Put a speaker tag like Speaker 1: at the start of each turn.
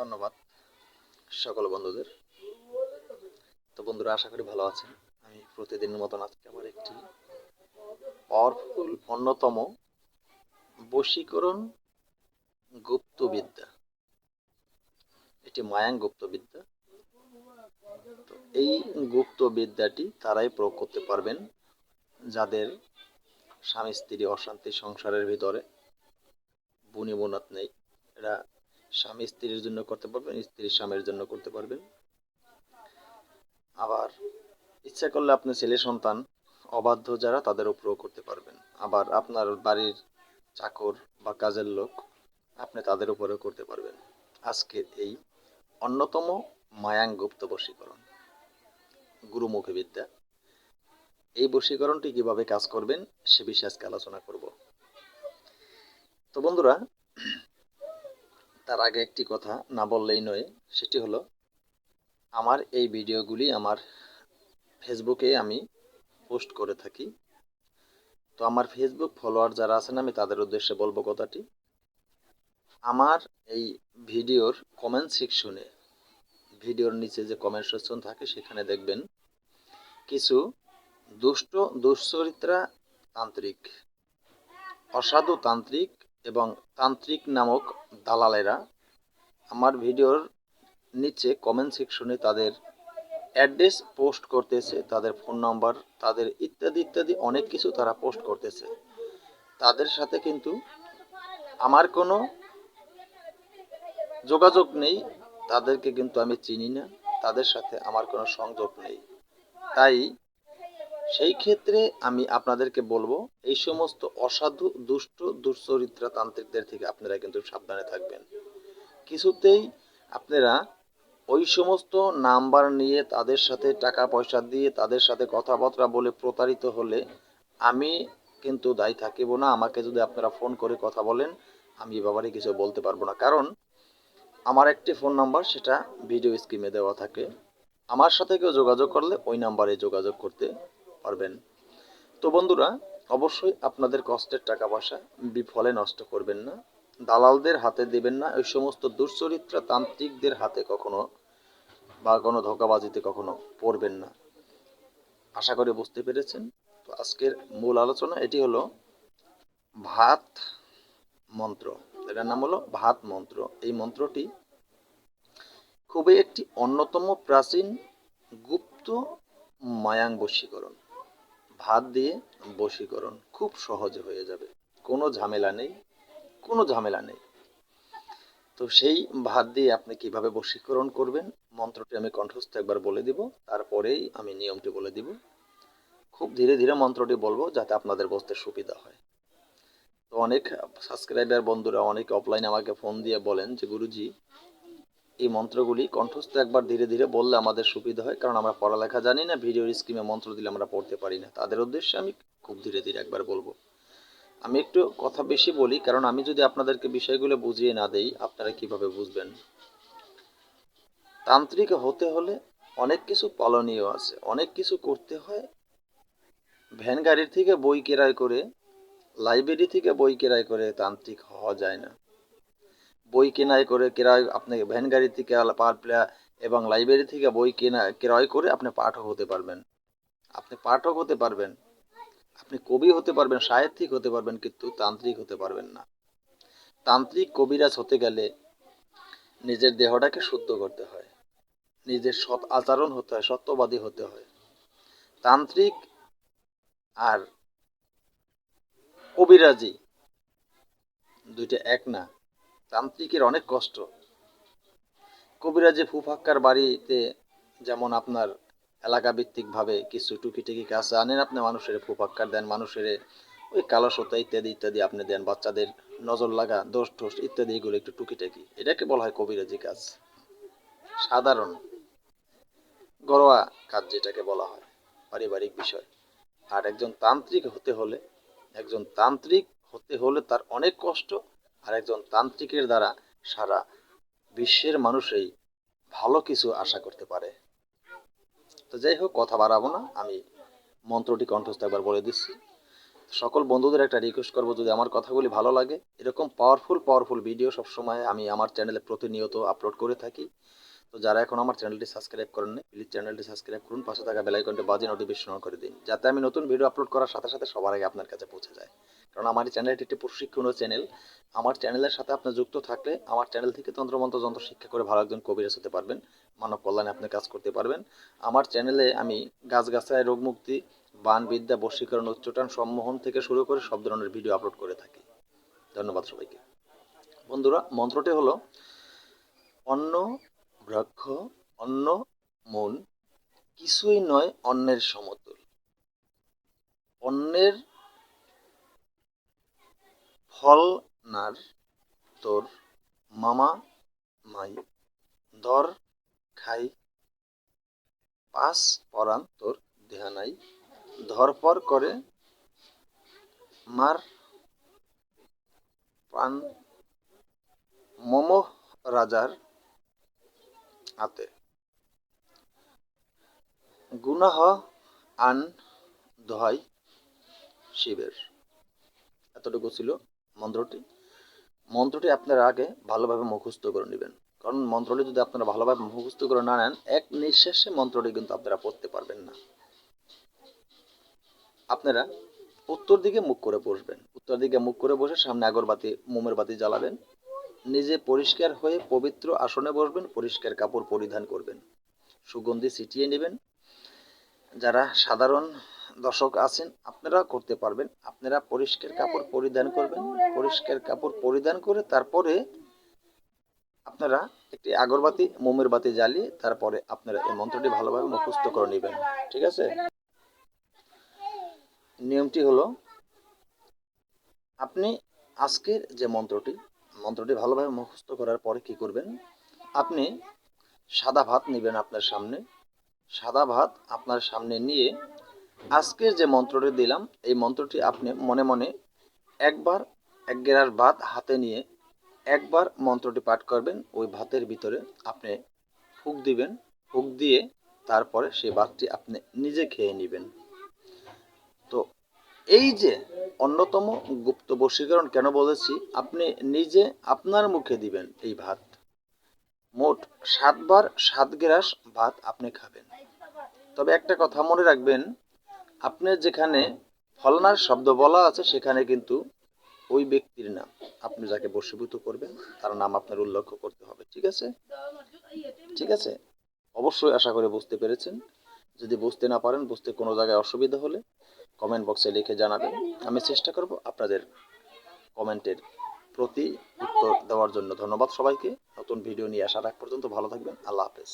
Speaker 1: ধন্যবাদ সকল বন্ধুদের। তো বন্ধুরা, আশা করি ভালো আছেন। আমি প্রতিদিনের মতন আজকে আমার একটি পাওয়ারফুল অন্যতম বশীকরণ গুপ্তবিদ্যা। এটি মায়াং গুপ্তবিদ্যা। তো এই গুপ্তবিদ্যাটি তারাই প্রয়োগ করতে পারবেন যাদের স্বামী স্ত্রী অশান্তি সংসারের ভিতরে বুনি বোনাত নেই। এরা স্বামী স্ত্রীর জন্য করতে পারবেন, স্ত্রী স্বামীর জন্য করতে পারবেন। আবার ইচ্ছা করলে আপনি ছেলে সন্তান, অবাধ্য যারা তাদের উপরেও করতে পারবেন। আবার আপনার বাড়ির চাকর বা কাজের লোক, আপনি তাদের উপরেও করতে পারবেন। আজকের এই অন্যতম মায়াং গুপ্ত বশীকরণ, গুরুমুখী বিদ্যা। এই বশীকরণটি কীভাবে কাজ করবেন, সে বিষয়ে আজকে আলোচনা করব। তো বন্ধুরা তার আগে একটি কথা না বললেই নয়, সেটি হলো, আমার এই ভিডিওগুলি আমার ফেসবুকে আমি পোস্ট করে থাকি। তো আমার ফেসবুক ফলোয়ার যারা আছেন, আমি তাদের উদ্দেশ্যে বলব কথাটি। আমার এই ভিডিওর কমেন্ট সেকশনে ভিডিওর নিচে যে কমেন্ট সেকশন থাকে, সেখানে দেখবেন কিছু দুষ্ট, দুশ্চরিত্রা তান্ত্রিক, অসাধু তান্ত্রিক এবং তান্ত্রিক নামক দালালেরা আমার ভিডিওর নিচে কমেন্ট সেকশনে তাদের অ্যাড্রেস পোস্ট করতেছে, তাদের ফোন নাম্বার তাদের ইত্যাদি ইত্যাদি অনেক কিছু তারা পোস্ট করতেছে। তাদের সাথে কিন্তু আমার কোনো যোগাযোগ নেই, তাদেরকে কিন্তু আমি চিনি না, তাদের সাথে আমার কোনো সংযোগ নেই। তাই সেই ক্ষেত্রে আমি আপনাদেরকে বলব, এই সমস্ত অসাধু, দুষ্ট, দুশ্চরিত্রা তান্ত্রিকদের থেকে আপনারা কিন্তু সাবধানে থাকবেন। কিছুতেই আপনারা ওই সমস্ত নাম্বার নিয়ে তাদের সাথে টাকা পয়সা দিয়ে তাদের সাথে কথাবার্তা বলে প্রতারিত হলে আমি কিন্তু দায়ী থাকিব না। আমাকে যদি আপনারা ফোন করে কথা বলেন, আমি এ ব্যাপারে কিছু বলতে পারব না। কারণ আমার একটি ফোন নাম্বার, সেটা ভিডিও স্ক্রিনে দেওয়া থাকে। আমার সাথে কেউ যোগাযোগ করলে ওই নাম্বারে যোগাযোগ করতে পারবেন। তো বন্ধুরা, অবশ্যই আপনাদের কষ্টের টাকা পয়সা বিফলে নষ্ট করবেন না। দালালদের হাতে দেবেন না। ওই সমস্ত দুশ্চরিত্রা তান্ত্রিকদের হাতে কখনো বা কোনো ধোকাবাজিতে কখনো পড়বেন না। আশা করি বুঝতে পেরেছেন। তো আজকের মূল আলোচনা এটি হলো ভাত মন্ত্র। এটার নাম হলো ভাত মন্ত্র। এই মন্ত্রটি খুবই একটি অন্যতম প্রাচীন গুপ্ত মায়াং বশীকরণ ভাত দিয়ে বশীকরণ খুব সহজে হয়ে যাবে। কোনো ঝামেলা নেই, কোনো ঝামেলা নেই। তো সেই ভাত দিয়ে আপনি কীভাবে বশীকরণ করবেন, মন্ত্রটি আমি কণ্ঠস্থ একবার বলে দিব, তারপরেই আমি নিয়মটি বলে দিব। খুব ধীরে ধীরে মন্ত্রটি বলব, যাতে আপনাদের বসতে সুবিধা হয়। তো অনেক সাবস্ক্রাইবার বন্ধুরা, অনেক অফলাইনে আমাকে ফোন দিয়ে বলেন যে, গুরুজি এই মন্ত্রগুলি কণ্ঠস্থ একবার ধীরে ধীরে বললে আমাদের সুবিধা হয়, কারণ আমরা পড়ালেখা জানি না, ভিডিওর স্ক্রিমে মন্ত্র দিলে আমরা পড়তে পারি না। তাদের উদ্দেশ্যে আমি খুব ধীরে ধীরে একবার বলব। আমি একটু কথা বেশি বলি, কারণ আমি যদি আপনাদেরকে বিষয়গুলো বুঝিয়ে না দেই, আপনারা কীভাবে বুঝবেন? তান্ত্রিক হতে হলে অনেক কিছু পালনীয় আছে। অনেক কিছু করতে হয়। ভ্যান গাড়ির থেকে বই কেরাই করে, লাইব্রেরি থেকে বই কেরাই করে তান্ত্রিক হওয়া যায় না। বই কেনাই করে ক্রয় আপনি ভ্যান গাড়ি থেকে পার এবং লাইব্রেরি থেকে বই কেনা, ক্রয় করে আপনি পাঠক হতে পারবেন। আপনি পাঠক হতে পারবেন। আপনি কবি হতে পারবেন, সাহিত্যিক হতে পারবেন, কিন্তু তান্ত্রিক হতে পারবেন না। তান্ত্রিক কবিরাজ হতে গেলে নিজের দেহটাকে শুদ্ধ করতে হয়। নিজের সৎ আচরণ হতে হয়, সত্যবাদী হতে হয়। তান্ত্রিক আর কবিরাজি দুইটা এক না। তান্ত্রিকের অনেক কষ্ট। কবিরাজি ফুফাক্কার বাড়িতে যেমন আপনার এলাকা ভিত্তিকভাবে কিছু টুকিটাকি কাজ আনেন, আপনি মানুষের ফুফাক্কার দেন, মানুষের ওই কালো সতা ইত্যাদি ইত্যাদি আপনি দেন, বাচ্চাদের নজর লাগা, দোষ টোষ ইত্যাদি, এগুলো একটু টুকিটাকি। এটাকে বলা হয় কবিরাজি কাজ। সাধারণ, ঘরোয়া কাজ যেটাকে বলা হয়, পারিবারিক বিষয়। আর একজন তান্ত্রিক হতে হলে, একজন তান্ত্রিক হতে হলে তার অনেক কষ্ট আর একজন তান্ত্রিকের দ্বারা সারা বিশ্বের মানুষই ভালো কিছু আশা করতে পারে। তো যাই হোক, কথা বাড়াবো না। আমি মন্ত্রটি কণ্ঠস্থ একবার বলে দিচ্ছি। সকল বন্ধুদের একটা রিকোয়েস্ট করব, যদি আমার কথাগুলি ভালো লাগে। এরকম পাওয়ারফুল পাওয়ারফুল ভিডিও সবসময় আমি আমার চ্যানেলে প্রতিনিয়ত আপলোড করে থাকি। তো যারা এখন আমার চ্যানেলটি সাবস্ক্রাইব করেন না প্লিজ চ্যানেলটি সাবস্ক্রাইব করুন। পাশে থাকা বেলাইকনটি বাজে নোটিফিকেশন অন করে দিন, যাতে আমি নতুন ভিডিও আপলোড করার সাথে সাথে সবার আগে আপনার কাছে পৌঁছে যায়। কারণ আমার চ্যানেলটি একটি প্রশিক্ষণীয় চ্যানেল। আমার চ্যানেলের সাথে আপনি যুক্ত থাকলে আমার চ্যানেল থেকে তন্ত্রমন্ত্র যন্ত্র শিক্ষা করে ভালো একজন কবিরাজ হতে পারবেন। মানব কল্যাণে আপনি কাজ করতে পারবেন। আমার চ্যানেলে আমি গাছগাছায় রোগমুক্তি বান বিদ্যা বশীকরণ উচ্চটান সম্মোহন থেকে শুরু করে সব ধরনের ভিডিও আপলোড করে থাকি। ধন্যবাদ সবাইকে। বন্ধুরা, মন্ত্রটি হলো, অন্ন বৃক্ষ, অন্ন মন কিছুই নয় অন্যের সমতুল। অন্যের ফল নার তোর মামা মাই দর খাই। পাস পরাণ তোর দেহা নাই। ধরপর করে মার প্রাণ মমোহ রাজার হাতে। গুনাহ আন দোহাই শিবের। এতটুকু ছিল মন্ত্রটি। মন্ত্রটি আপনারা আগে ভালোভাবে মুখস্থ করে নেবেন। কারণ মন্ত্রটি যদি আপনারা ভালোভাবে মুখস্থ করে না নেন, এক নিঃশ্বাসে মন্ত্রটি কিন্তু আপনারা পড়তে পারবেন না। আপনারা উত্তর দিকে মুখ করে বসবেন। উত্তর দিকে মুখ করে বসে সামনে আগরবাতি, মোমের বাতি জ্বালাবেন। নিজে পরিষ্কার হয়ে পবিত্র আসনে বসবেন, পরিষ্কার কাপড় পরিধান করবেন। সুগন্ধি ছিটিয়ে নেবেন। যারা সাধারণ দর্শক আছেন, আপনারা করতে পারবেন। আপনারা পরিষ্কার কাপড় পরিধান করবেন। পরিষ্কার কাপড় পরিধান করে তারপরে আপনারা একটি আগরবাতি, মোমের বাতি জ্বালিয়ে তারপরে আপনারা এই মন্ত্রটি ভালোভাবে মুখস্থ করে নেবেন। ঠিক আছে? নিয়মটি হলো, আপনি আজকের যে মন্ত্রটি মন্ত্রটি ভালোভাবে মুখস্থ করার পরে কি করবেন? আপনি সাদা ভাত নেবেন আপনার সামনে। সাদা ভাত আপনার সামনে নিয়ে আজকের যে মন্ত্রটি দিলাম, এই মন্ত্রটি আপনি মনে মনে একবার এক গ্লাস ভাত হাতে নিয়ে একবার মন্ত্রটি পাঠ করবেন। ওই ভাতের ভিতরে আপনি ফুক দিবেন। ফুক দিয়ে তারপরে সেই ভাতটি আপনি নিজে খেয়ে নেবেন। তো এই যে অন্যতম গুপ্ত বশীকরণ কেন বলেছি? আপনি নিজে আপনার মুখে দিবেন এই ভাত। মোট সাতবার সাত গ্লাস ভাত আপনি খাবেন। তবে একটা কথা মনে রাখবেন আপনার যেখানে ফলনার শব্দ বলা আছে, সেখানে কিন্তু ওই ব্যক্তির নাম। আপনি যাকে বশীভূত করবেন, তার নাম আপনার উল্লেখ করতে হবে, ঠিক আছে? ঠিক আছে? অবশ্যই আশা করে বুঝতে পেরেছেন। যদি বুঝতে না পারেন, বুঝতে কোনো জায়গায় অসুবিধা হলে কমেন্ট বক্সে লিখে জানাবেন। আমি চেষ্টা করব আপনাদের কমেন্টের প্রতি উত্তর দেওয়ার জন্য। ধন্যবাদ সবাইকে। নতুন ভিডিও নিয়ে আসার আগ পর্যন্ত ভালো থাকবেন। আল্লাহ হাফেজ।